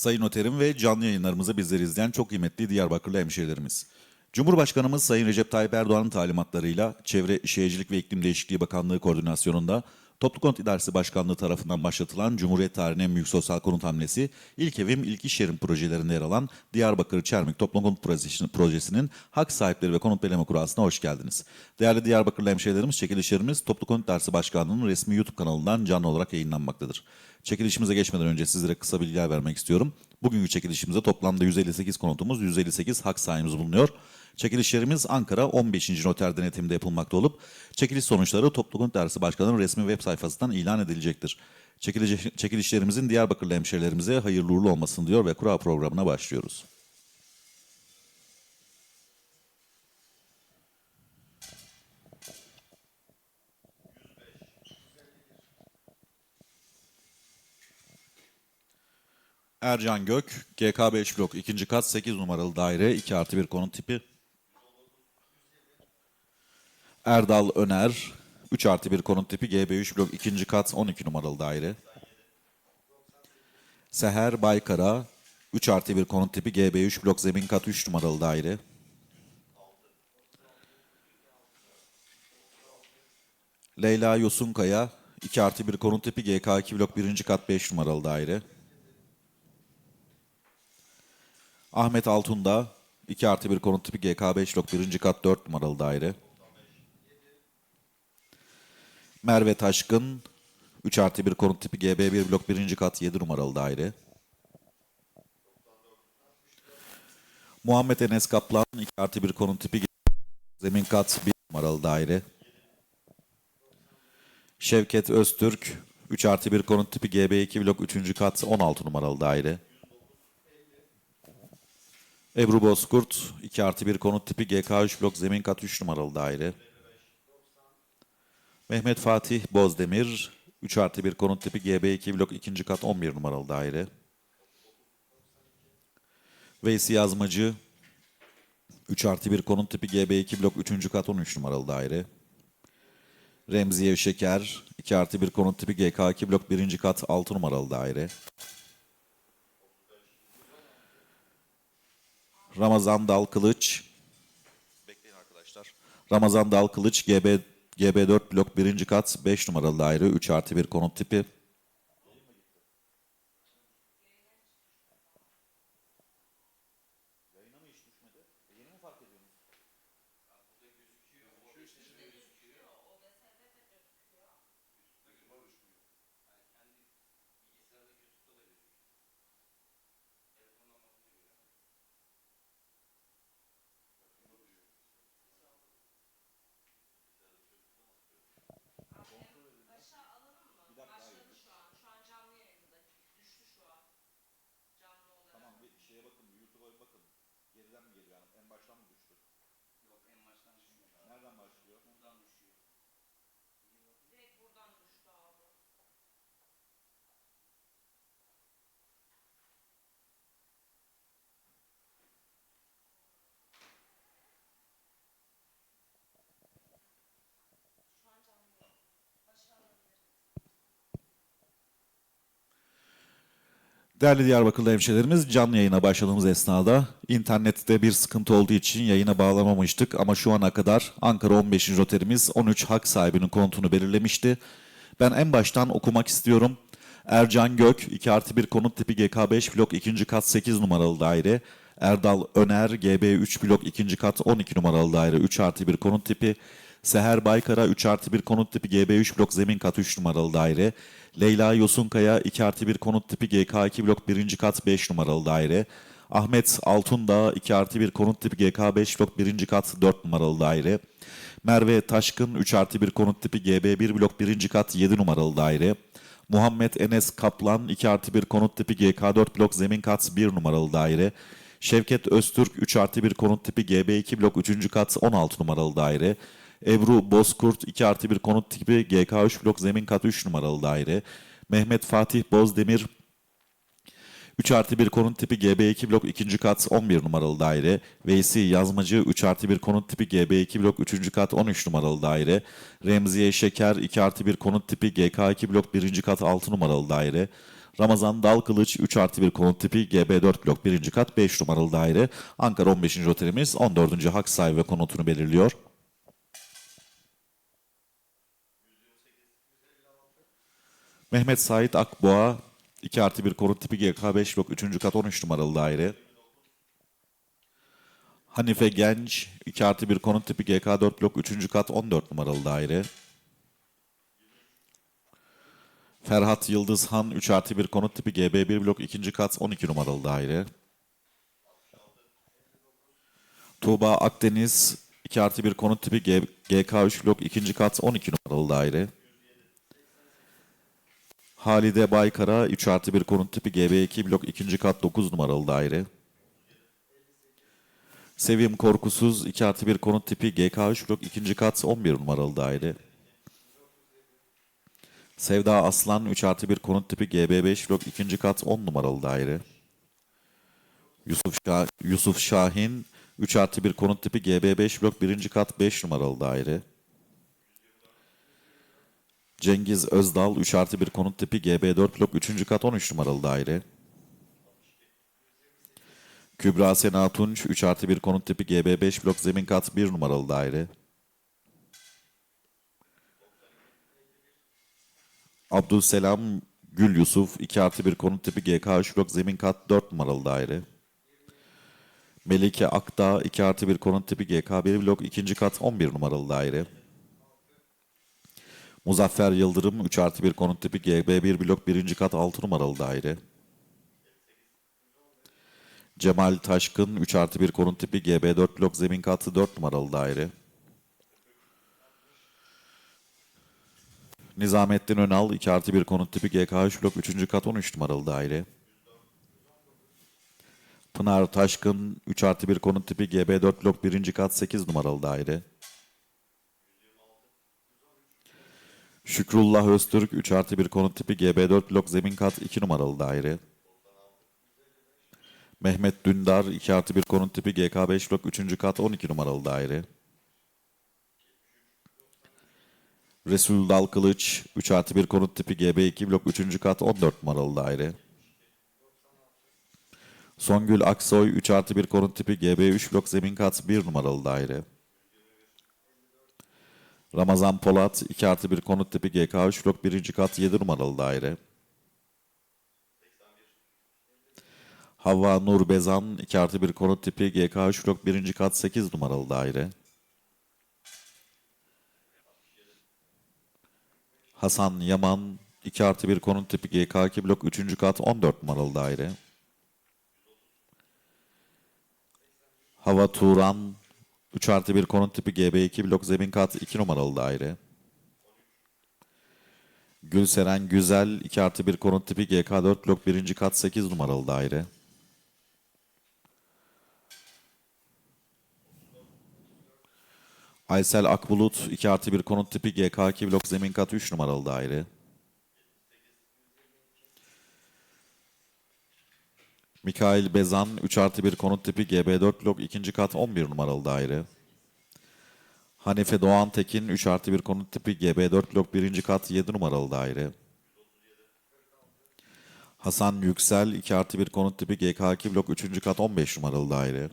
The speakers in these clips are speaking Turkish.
Sayın Noterim ve canlı yayınlarımızı bizleri izleyen çok kıymetli Diyarbakırlı hemşehrilerimiz. Cumhurbaşkanımız Sayın Recep Tayyip Erdoğan'ın talimatlarıyla Çevre Şehircilik ve İklim Değişikliği Bakanlığı koordinasyonunda Toplu Konut İdaresi Başkanlığı tarafından başlatılan Cumhuriyet tarihinin en büyük sosyal konut hamlesi İlk Evim İlk İş Yerim projelerinde yer alan Diyarbakır Çermik Toplu Konut Projesi- Projesi'nin hak sahipleri ve konut belirleme kurasına hoş geldiniz. Değerli Diyarbakırlı hemşehrilerimiz, çekilişlerimiz Toplu Konut İdaresi Başkanlığı'nın resmi YouTube kanalından canlı olarak yayınlanmaktadır. Çekilişimize geçmeden önce sizlere kısa bilgiler vermek istiyorum. Bugünkü çekilişimizde toplamda 158 konutumuz, 158 hak sahibimiz bulunuyor. Çekilişlerimiz Ankara 15. Noter denetimde yapılmakta olup çekiliş sonuçları Toplu Konut Dersi Başkanı'nın resmi web sayfasından ilan edilecektir. Çekiliş, çekilişlerimizin Diyarbakırlı hemşehrilerimize hayırlı uğurlu olmasını diyor ve kura programına başlıyoruz. Ercan Gök, GK5 blok 2. kat 8 numaralı daire 2 artı 1 konut tipi. Erdal Öner, 3 artı 1 konut tipi GB3 blok 2. kat 12 numaralı daire. Seher Baykara, 3 artı 1 konut tipi GB3 blok zemin kat 3 numaralı daire. Leyla Yosunkaya, 2 artı 1 konut tipi GK2 blok 1. kat 5 numaralı daire. Ahmet Altunda 2 artı 1 konut tipi GK5 blok 1. kat 4 numaralı daire. Merve Taşkın 3 artı 1 konut tipi GB1 blok 1. kat 7 numaralı daire. Muhammed Enes Kaplan 2 artı 1 konut tipi zemin kat 1 numaralı daire. Şevket Öztürk 3 artı 1 konut tipi GB2 blok 3. kat 16 numaralı daire. Ebru Bozkurt 2 artı 1 konut tipi GK3 blok zemin kat 3 numaralı daire. Mehmet Fatih Bozdemir 3 artı 1 konut tipi GB2 blok 2. kat 11 numaralı daire. Veysi Yazmacı 3 artı 1 konut tipi GB2 blok 3. kat 13 numaralı daire. Remziye Şeker 2 artı 1 konut tipi GK2 blok 1. kat 6 numaralı daire. Ramazan Dal Kılıç. Ramazan Dal Kılıç GB GB4 blok 1. kat 5 numaralı daire 3 artı 1 konut tipi. Değerli Diyarbakırlı hemşehrilerimiz canlı yayına başladığımız esnada internette bir sıkıntı olduğu için yayına bağlamamıştık ama şu ana kadar Ankara 15. roterimiz 13 hak sahibinin konutunu belirlemişti. Ben en baştan okumak istiyorum. Ercan Gök 2 artı 1 konut tipi GK5 blok 2. kat 8 numaralı daire. Erdal Öner GB3 blok 2. kat 12 numaralı daire 3 artı 1 konut tipi. Seher Baykara 3 artı 1 konut tipi GB3 blok zemin kat 3 numaralı daire. Leyla Yosunkaya 2 artı 1 konut tipi GK2 blok 1. kat 5 numaralı daire. Ahmet Altundağ 2 artı 1 konut tipi GK5 blok 1. kat 4 numaralı daire. Merve Taşkın 3 artı 1 konut tipi GB1 blok 1. kat 7 numaralı daire. Muhammed Enes Kaplan 2 artı 1 konut tipi GK4 blok zemin kat 1 numaralı daire. Şevket Öztürk 3 artı 1 konut tipi GB2 blok 3. kat 16 numaralı daire. Ebru Bozkurt 2 artı 1 konut tipi GK3 blok zemin kat 3 numaralı daire. Mehmet Fatih Bozdemir 3 artı 1 konut tipi GB2 blok 2. kat 11 numaralı daire. Veysi Yazmacı 3 artı 1 konut tipi GB2 blok 3. kat 13 numaralı daire. Remziye Şeker 2 artı 1 konut tipi GK2 blok 1. kat 6 numaralı daire. Ramazan Dal Kılıç 3 artı 1 konut tipi GB4 blok 1. kat 5 numaralı daire. Ankara 15. otelimiz 14. hak sahibi konutunu belirliyor. Mehmet Sait Akboğa 2 artı 1 konut tipi GK5 blok 3. kat 13 numaralı daire. Hanife Genç 2 artı 1 konut tipi GK4 blok 3. kat 14 numaralı daire. Ferhat Yıldızhan 3 artı 1 konut tipi GB1 blok 2. kat 12 numaralı daire. Tuğba Akdeniz 2 artı 1 konut tipi G- GK3 blok 2. kat 12 numaralı daire. Halide Baykara 3 artı 1 konut tipi GB2 blok 2. kat 9 numaralı daire. Sevim Korkusuz 2 artı 1 konut tipi GK3 blok 2. kat 11 numaralı daire. Sevda Aslan 3 artı 1 konut tipi GB5 blok 2. kat 10 numaralı daire. Yusuf, Şah- Yusuf Şahin 3 artı 1 konut tipi GB5 blok 1. kat 5 numaralı daire. Cengiz Özdal 3 artı 1 konut tipi GB4 blok 3. kat 13 numaralı daire. Kübra Sena Tunç 3 artı 1 konut tipi GB5 blok zemin kat 1 numaralı daire. Abdülselam Gül Yusuf 2 artı 1 konut tipi GK3 blok zemin kat 4 numaralı daire. Melike Akdağ 2 artı 1 konut tipi GK1 blok 2. kat 11 numaralı daire. Muzaffer Yıldırım 3 artı 1 konut tipi GB1 blok 1. kat 6 numaralı daire. Cemal Taşkın 3 artı 1 konut tipi GB4 blok zemin katı 4 numaralı daire. Nizamettin Önal 2 artı 1 konut tipi GK3 blok 3. kat 13 numaralı daire. Pınar Taşkın 3 artı 1 konut tipi GB4 blok 1. kat 8 numaralı daire. Şükrullah Öztürk 3 artı 1 konut tipi GB4 blok zemin kat 2 numaralı daire. Mehmet Dündar 2 artı 1 konut tipi GK5 blok 3. kat 12 numaralı daire. Resul Dal Kılıç 3 artı 1 konut tipi GB2 blok 3. kat 14 numaralı daire. Songül Aksoy 3 artı 1 konut tipi GB3 blok zemin kat 1 numaralı daire. Ramazan Polat 2 artı 1 konut tipi GK3 blok 1. kat 7 numaralı daire. Havva Nur Bezan 2 artı 1 konut tipi GK3 blok 1. kat 8 numaralı daire. Hasan Yaman 2 artı 1 konut tipi GK2 blok 3. kat 14 numaralı daire. Hava Turan 3 artı 1 konut tipi GB2 blok zemin kat 2 numaralı daire. Gülseren Güzel 2 artı 1 konut tipi GK4 blok 1. kat 8 numaralı daire. Aysel Akbulut 2 artı 1 konut tipi GK2 blok zemin kat 3 numaralı daire. Mikail Bezan 3 artı 1 konut tipi GB4 blok 2. kat 11 numaralı daire. Hanife Doğan Tekin 3 artı 1 konut tipi GB4 blok 1. kat 7 numaralı daire. Hasan Yüksel 2 artı 1 konut tipi GK2 blok 3. kat 15 numaralı daire.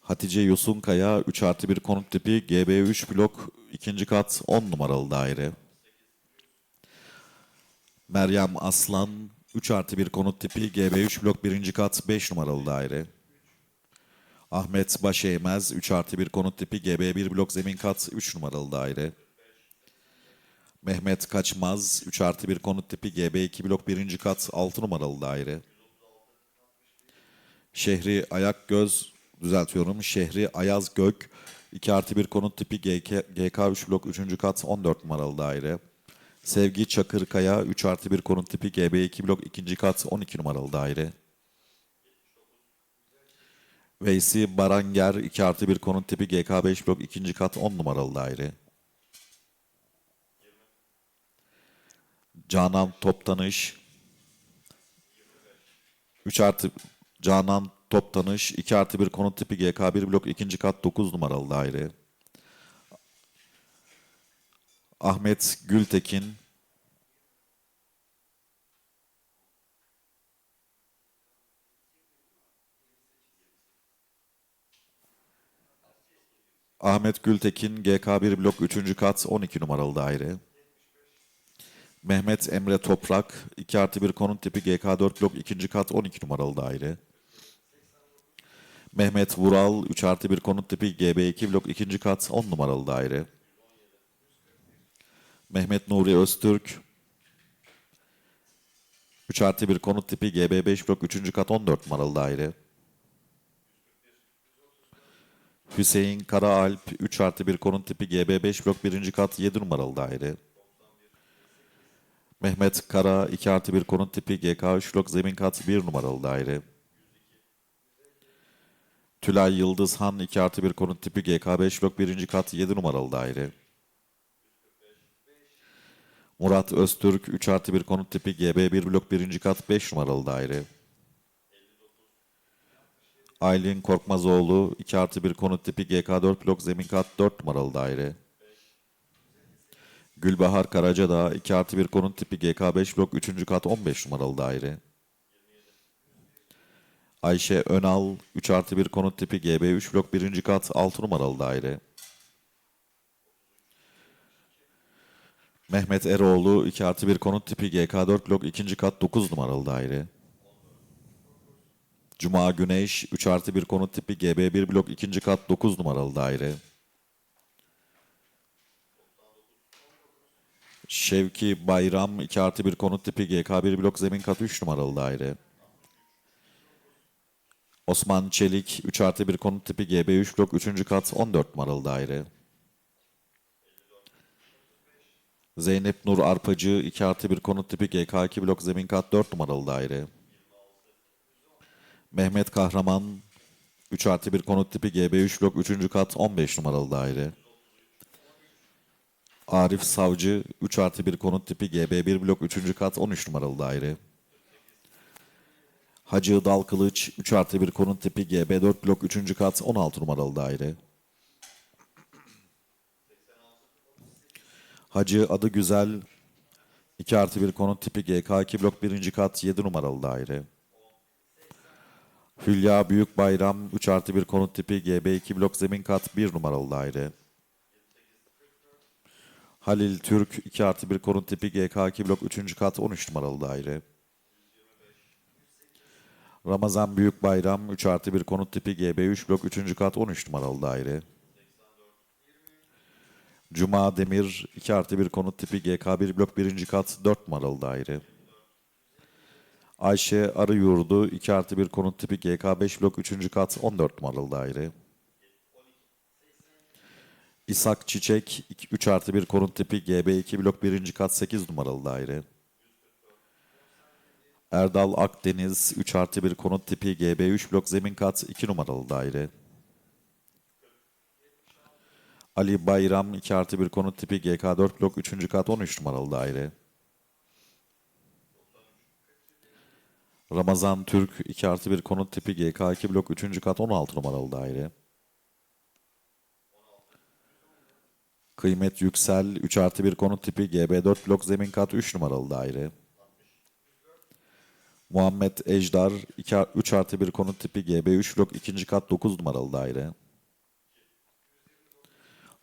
Hatice Yosunkaya 3 artı 1 konut tipi GB3 blok 2. kat 10 numaralı daire. Meryem Aslan 3 artı 1 konut tipi GB3 blok 1. kat 5 numaralı daire. Ahmet Başeymez 3 artı 1 konut tipi GB1 blok zemin kat 3 numaralı daire. Mehmet Kaçmaz 3 artı 1 konut tipi GB2 blok 1. kat 6 numaralı daire. Şehri Ayakgöz düzeltiyorum. Şehri Ayaz Gök 2 artı 1 konut tipi GK, GK3 blok 3. kat 14 numaralı daire. Sevgi Çakırkaya 3 artı 1 konut tipi GB2 blok 2. kat 12 numaralı daire. Veysi Baranger 2 artı 1 konut tipi GK5 blok 2. kat 10 numaralı daire. Canan Toptanış 3 artı Canan Toptanış 2 artı 1 konut tipi GK1 blok 2. kat 9 numaralı daire. Ahmet Gültekin. Ahmet Gültekin, GK1 blok 3. kat 12 numaralı daire. Mehmet Emre Toprak, 2 artı 1 konut tipi GK4 blok 2. kat 12 numaralı daire. Mehmet Vural, 3 artı 1 konut tipi GB2 blok 2. kat 10 numaralı daire. Mehmet Nuri Öztürk 3 artı 1 konut tipi GB5 blok 3. kat 14 numaralı daire. Hüseyin Karaalp 3 artı 1 konut tipi GB5 blok 1. kat 7 numaralı daire. Mehmet Kara 2 artı 1 konut tipi GK3 blok zemin kat 1 numaralı daire. Tülay Yıldızhan 2 artı 1 konut tipi GK5 blok 1. kat 7 numaralı daire. Murat Öztürk 3 artı 1 konut tipi GB1 blok 1. kat 5 numaralı daire. Aylin Korkmazoğlu 2 artı 1 konut tipi GK4 blok zemin kat 4 numaralı daire. Gülbahar Karacadağ 2 artı 1 konut tipi GK5 blok 3. kat 15 numaralı daire. Ayşe Önal 3 artı 1 konut tipi GB3 blok 1. kat 6 numaralı daire. Mehmet Eroğlu 2 artı 1 konut tipi GK4 blok 2. kat 9 numaralı daire. Cuma Güneş 3 artı 1 konut tipi GB1 blok 2. kat 9 numaralı daire. Şevki Bayram 2 artı 1 konut tipi GK1 blok zemin kat 3 numaralı daire. Osman Çelik 3 artı 1 konut tipi GB3 blok 3. kat 14 numaralı daire. Zeynep Nur Arpacı 2 artı 1 konut tipi GK2 blok zemin kat 4 numaralı daire. Mehmet Kahraman 3 artı 1 konut tipi GB3 blok 3. kat 15 numaralı daire. Arif Savcı 3 artı 1 konut tipi GB1 blok 3. kat 13 numaralı daire. Hacı Dal Kılıç 3 artı 1 konut tipi GB4 blok 3. kat 16 numaralı daire. Hacı Adı Güzel 2 artı 1 konut tipi GK2 blok 1. kat 7 numaralı daire. Hülya Büyük Bayram 3 artı 1 konut tipi GB2 blok zemin kat 1 numaralı daire. Halil Türk 2 artı 1 konut tipi GK2 blok 3. kat 13 numaralı daire. Ramazan Büyük Bayram 3 artı 1 konut tipi GB3 blok 3. kat 13 numaralı daire. Cuma Demir 2 artı 1 konut tipi GK1 blok 1. kat 4 numaralı daire. Ayşe Arı Yurdu 2 artı 1 konut tipi GK5 blok 3. kat 14 numaralı daire. İshak Çiçek 3 artı 1 konut tipi GB2 blok 1. kat 8 numaralı daire. Erdal Akdeniz 3 artı 1 konut tipi GB3 blok zemin kat 2 numaralı daire. Ali Bayram 2 artı 1 konut tipi GK4 blok 3. kat 13 numaralı daire. Ramazan Türk 2 artı 1 konut tipi GK2 blok 3. kat 16 numaralı daire. Kıymet Yüksel 3 artı 1 konut tipi GB4 blok zemin kat 3 numaralı daire. Muhammed Ejdar 2, 3 artı 1 konut tipi GB3 blok 2. kat 9 numaralı daire.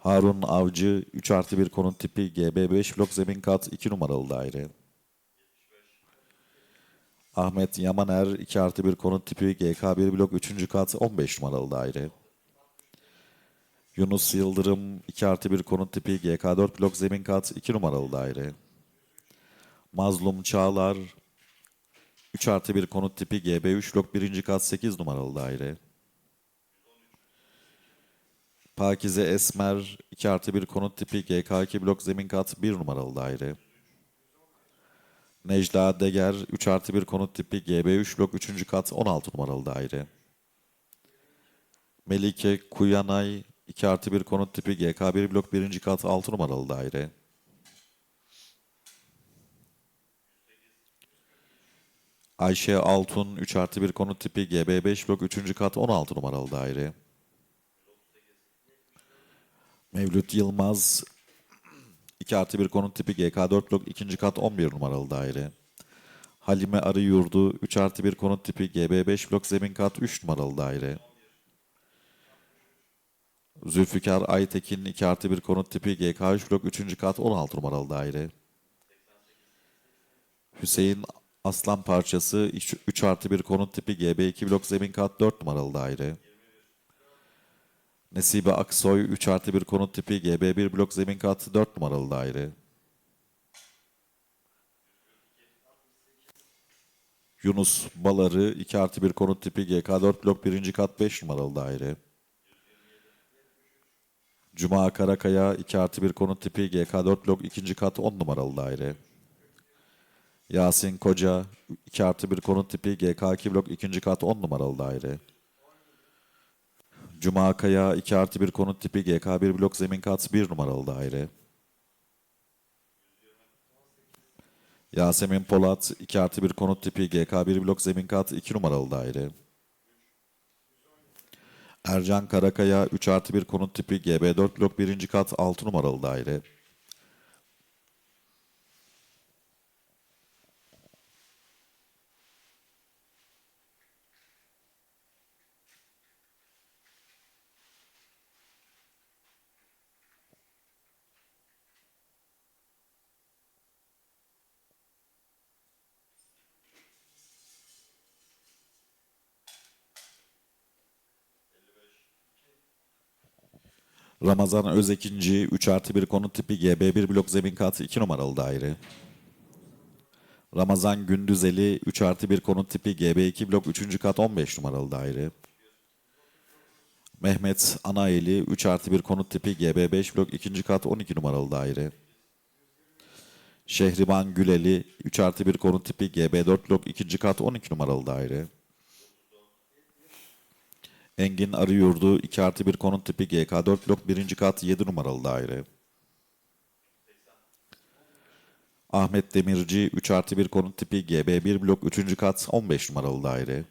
Harun Avcı 3 artı 1 konut tipi GB5 blok zemin kat 2 numaralı daire. Ahmet Yamaner 2 artı 1 konut tipi GK1 blok 3. kat 15 numaralı daire. Yunus Yıldırım 2 artı 1 konut tipi GK4 blok zemin kat 2 numaralı daire. Mazlum Çağlar 3 artı 1 konut tipi GB3 blok 1. kat 8 numaralı daire. Pakize Esmer 2 artı 1 konut tipi GK2 blok zemin kat 1 numaralı daire. Necla Deger 3 artı 1 konut tipi GB3 blok 3. kat 16 numaralı daire. Melike Kuyanay 2 artı 1 konut tipi GK1 blok 1. kat 6 numaralı daire. Ayşe Altun 3 artı 1 konut tipi GB5 blok 3. kat 16 numaralı daire. Mevlüt Yılmaz 2 artı 1 konut tipi GK4 blok 2. kat 11 numaralı daire. Halime Arı Yurdu 3 artı 1 konut tipi GB5 blok zemin kat 3 numaralı daire. Zülfikar Aytekin 2 artı 1 konut tipi GK3 blok 3. kat 16 numaralı daire. Hüseyin Aslan parçası 3 artı 1 konut tipi GB2 blok zemin kat 4 numaralı daire. Nesibe Aksoy 3 artı 1 konut tipi GB1 blok zemin kat 4 numaralı daire. Yunus Baları 2 artı 1 konut tipi GK4 blok 1. kat 5 numaralı daire. Cuma Karakaya 2 artı 1 konut tipi GK4 blok 2. kat 10 numaralı daire. Yasin Koca 2 artı 1 konut tipi GK2 blok 2. kat 10 numaralı daire. Cuma Kaya 2 artı 1 konut tipi GK1 blok zemin kat 1 numaralı daire. Yasemin Polat 2 artı 1 konut tipi GK1 blok zemin kat 2 numaralı daire. Ercan Karakaya 3 artı 1 konut tipi GB4 blok 1. kat 6 numaralı daire. Ramazan Özekinci 3 artı 1 konut tipi GB1 blok zemin kat 2 numaralı daire. Ramazan Gündüzeli 3 artı 1 konut tipi GB2 blok 3. kat 15 numaralı daire. Mehmet Anaeli 3 artı 1 konut tipi GB5 blok 2. kat 12 numaralı daire. Şehriban Güleli 3 artı 1 konut tipi GB4 blok 2. kat 12 numaralı daire. Engin Arıyurdu 2 artı 1 konut tipi GK4 blok 1. kat 7 numaralı daire. Ahmet Demirci 3 artı 1 konut tipi GB1 blok 3. kat 15 numaralı daire.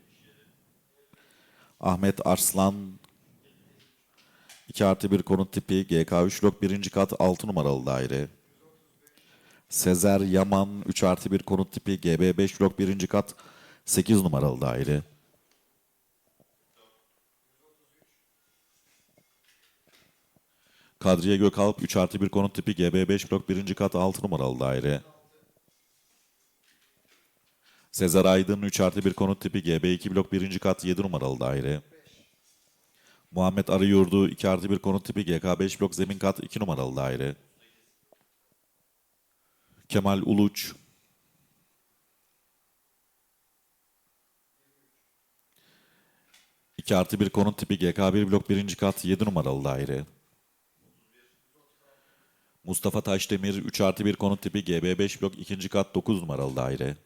Ahmet Arslan 2 artı 1 konut tipi GK3 blok 1. kat 6 numaralı daire. Sezer Yaman 3 artı 1 konut tipi GB5 blok 1. kat 8 numaralı daire. Kadriye Gökalp 3 artı 1 konut tipi GB5 blok 1. kat 6 numaralı daire. Sezer Aydın 3 artı 1 konut tipi GB2 blok 1. kat 7 numaralı daire. Muhammed Arıyurdu 2 artı 1 konut tipi GK5 blok zemin kat 2 numaralı daire. Kemal Uluç 2 artı 1 konut tipi GK1 blok 1. kat 7 numaralı daire. Mustafa Taşdemir 3 artı 1 konut tipi GB5 blok 2. kat 9 numaralı daire.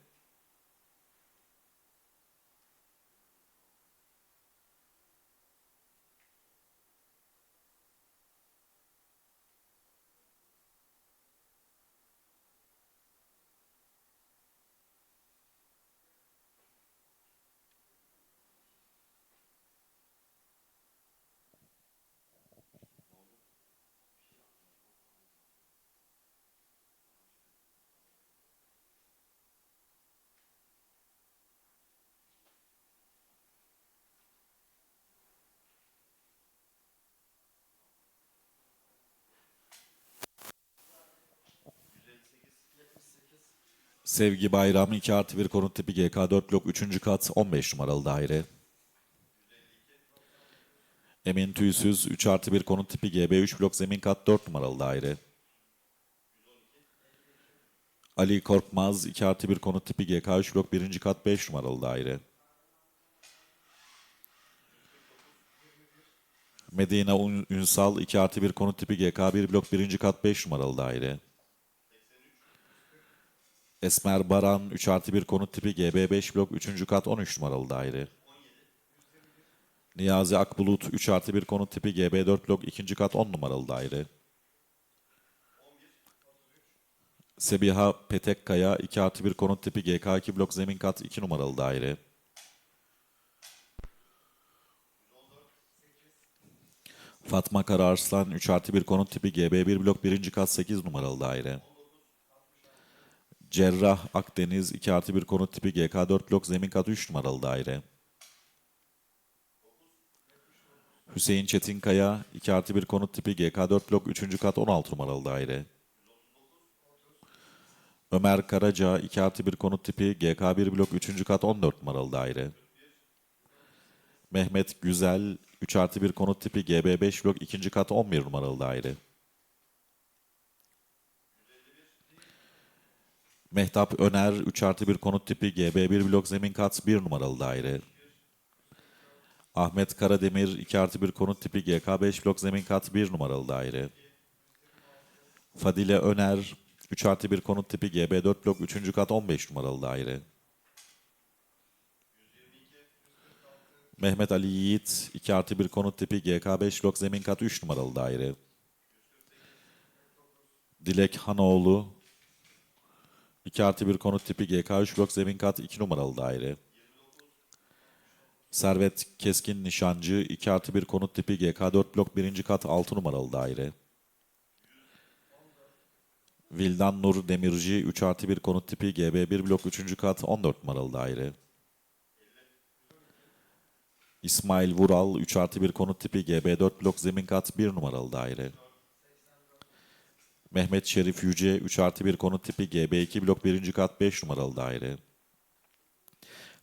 Sevgi Bayram 2 artı 1 konut tipi GK4 blok 3. kat 15 numaralı daire. Emin Tüysüz 3 artı 1 konut tipi GB3 blok zemin kat 4 numaralı daire. Ali Korkmaz 2 artı 1 konut tipi GK3 blok 1. kat 5 numaralı daire. Medine Ünsal 2 artı 1 konut tipi GK1 blok 1. kat 5 numaralı daire. Esmer Baran 3 artı 1 konut tipi GB5 blok 3. kat 13 numaralı daire. Niyazi Akbulut 3 artı 1 konut tipi GB4 blok 2. kat 10 numaralı daire. Sebiha Petekkaya 2 artı 1 konut tipi GK2 blok zemin kat 2 numaralı daire. Fatma Kararslan 3 artı 1 konut tipi GB1 blok 1. kat 8 numaralı daire. Cerrah Akdeniz 2 artı 1 konut tipi GK4 blok zemin kat 3 numaralı daire. Hüseyin Çetinkaya 2 artı 1 konut tipi GK4 blok 3. kat 16 numaralı daire. Ömer Karaca 2 artı 1 konut tipi GK1 blok 3. kat 14 numaralı daire. Mehmet Güzel 3 artı 1 konut tipi GB5 blok 2. kat 11 numaralı daire. Mehtap Öner 3 artı 1 konut tipi GB1 blok zemin kat 1 numaralı daire. Ahmet Karademir 2 artı 1 konut tipi GK5 blok zemin kat 1 numaralı daire. Fadile Öner 3 artı 1 konut tipi GB4 blok 3. kat 15 numaralı daire. Mehmet Ali Yiğit 2 artı 1 konut tipi GK5 blok zemin kat 3 numaralı daire. Dilek Hanoğlu 2 artı 1 konut tipi GK3 blok zemin kat 2 numaralı daire. Servet Keskin Nişancı 2 artı 1 konut tipi GK4 blok 1. kat 6 numaralı daire. Vildan Nur Demirci 3 artı 1 konut tipi GB1 blok 3. kat 14 numaralı daire. İsmail Vural 3 artı 1 konut tipi GB4 blok zemin kat 1 numaralı daire. Mehmet Şerif Yüce 3 artı 1 konut tipi GB2 blok 1. kat 5 numaralı daire.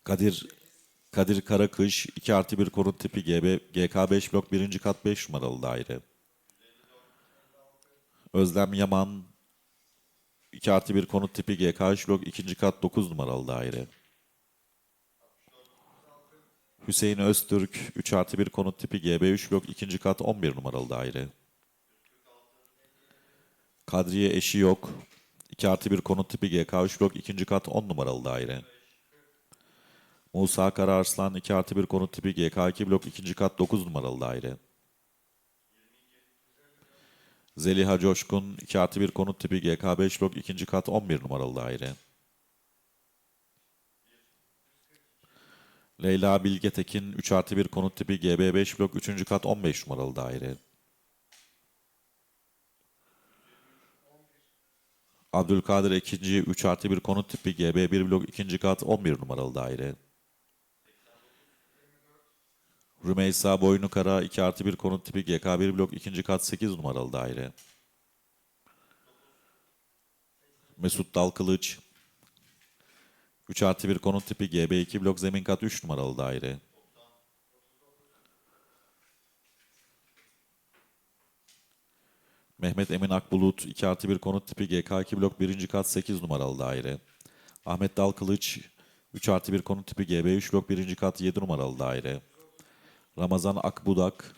Kadir Kadir Karakış 2 artı 1 konut tipi GB, GK5 blok 1. kat 5 numaralı daire. Özlem Yaman 2 artı 1 konut tipi GK3 blok 2. kat 9 numaralı daire. Hüseyin Öztürk 3 artı 1 konut tipi GB3 blok 2. kat 11 numaralı daire. Kadriye eşi yok. 2 artı 1 konut tipi GK3 blok 2. kat 10 numaralı daire. Musa Kararslan 2 artı 1 konut tipi GK2 blok 2. kat 9 numaralı daire. Zeliha Coşkun 2 artı 1 konut tipi GK5 blok 2. kat 11 numaralı daire. Leyla Bilgetekin 3 artı 1 konut tipi GB5 blok 3. kat 15 numaralı daire. Abdülkadir Ekinci 3 artı 1 konut tipi GB1 blok 2. kat 11 numaralı daire. Rümeysa Boynukara 2 artı 1 konut tipi GK1 blok 2. kat 8 numaralı daire. Mesut Dalkılıç 3 artı 1 konut tipi GB2 blok zemin kat 3 numaralı daire. Mehmet Emin Akbulut 2 artı 1 konut tipi GK2 blok 1. kat 8 numaralı daire. Ahmet Dalkılıç 3 artı 1 konut tipi GB3 blok 1. kat 7 numaralı daire. Ramazan Akbudak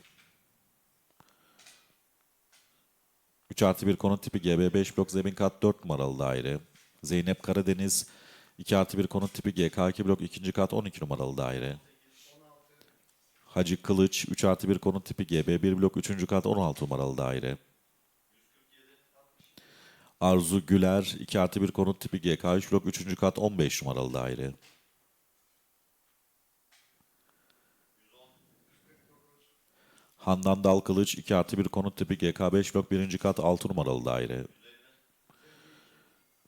3 artı 1 konut tipi GB5 blok zemin kat 4 numaralı daire. Zeynep Karadeniz 2 artı 1 konut tipi GK2 blok 2. kat 12 numaralı daire. Hacı Kılıç 3 artı 1 konut tipi GB1 blok 3. kat 16 numaralı daire. Arzu Güler 2 artı 1 konut tipi GK3 blok 3. kat 15 numaralı daire. Handan Dalkılıç 2 artı 1 konut tipi GK5 blok 1. kat 6 numaralı daire.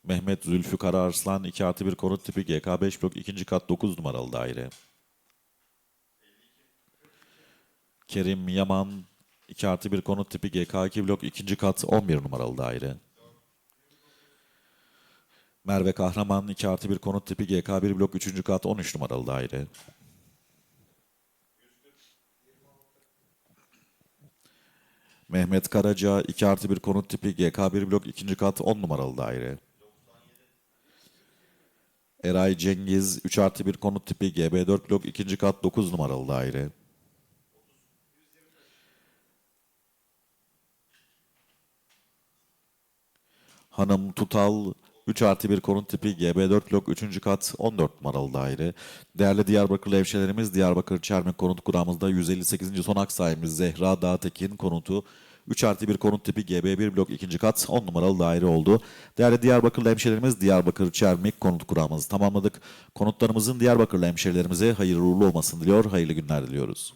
Mehmet Zülfü Kararslan 2 artı 1 konut tipi GK5 blok 2. kat 9 numaralı daire. Kerim Yaman 2 artı 1 konut tipi GK2 blok 2. kat 11 numaralı daire. Merve Kahraman 2 artı 1 konut tipi GK1 blok 3. kat 13 numaralı daire. Mehmet Karaca 2 artı 1 konut tipi GK1 blok 2. kat 10 numaralı daire. Eray Cengiz 3 artı 1 konut tipi GB4 blok 2. kat 9 numaralı daire. Hanım Tutal 3 artı 1 konut tipi GB4 blok 3. kat 14 numaralı daire. Değerli Diyarbakırlı hemşehrilerimiz Diyarbakır Çermek konut kuramızda 158. son hak sahibimiz Zehra Dağtekin konutu 3 artı 1 konut tipi GB1 blok 2. kat 10 numaralı daire oldu. Değerli Diyarbakırlı hemşehrilerimiz Diyarbakır Çermek konut kuramızı tamamladık. Konutlarımızın Diyarbakırlı hemşehrilerimize hayırlı uğurlu olmasını diliyor. Hayırlı günler diliyoruz.